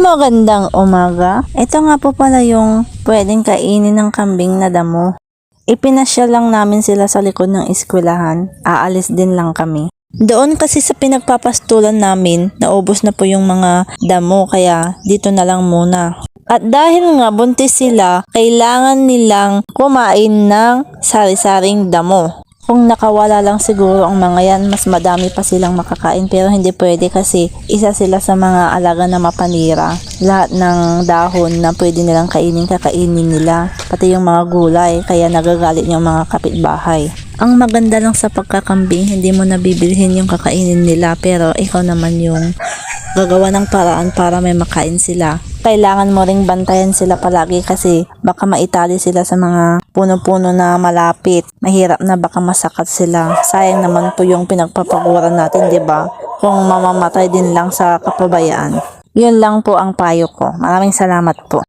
Magandang umaga. Ito nga po pala yung pwedeng kainin ng kambing na damo. Ipinasya lang namin sila sa likod ng eskwelahan. Aalis din lang kami. Doon kasi sa pinagpapastulan namin, naubos na po yung mga damo kaya dito na lang muna. At dahil nga buntis sila, kailangan nilang kumain ng sari-saring damo. Kung nakawala lang siguro ang mga yan, mas madami pa silang makakain pero hindi pwede kasi isa sila sa mga alaga na mapanira. Lahat ng dahon na pwede nilang kainin, kakainin nila. Pati yung mga gulay, kaya nagagalit yung mga kapitbahay. Ang maganda lang sa pagkakambing, hindi mo nabibilhin yung kakainin nila pero ikaw naman yung gagawa ng paraan para may makain sila. Kailangan mo ring bantayan sila palagi kasi baka maitali sila sa mga puno-puno na malapit. Mahirap na baka masakat sila. Sayang naman po yung pinagpapaguran natin, 'di ba? Kung mamamatay din lang sa kapabayaan. Yun lang po ang payo ko. Maraming salamat po.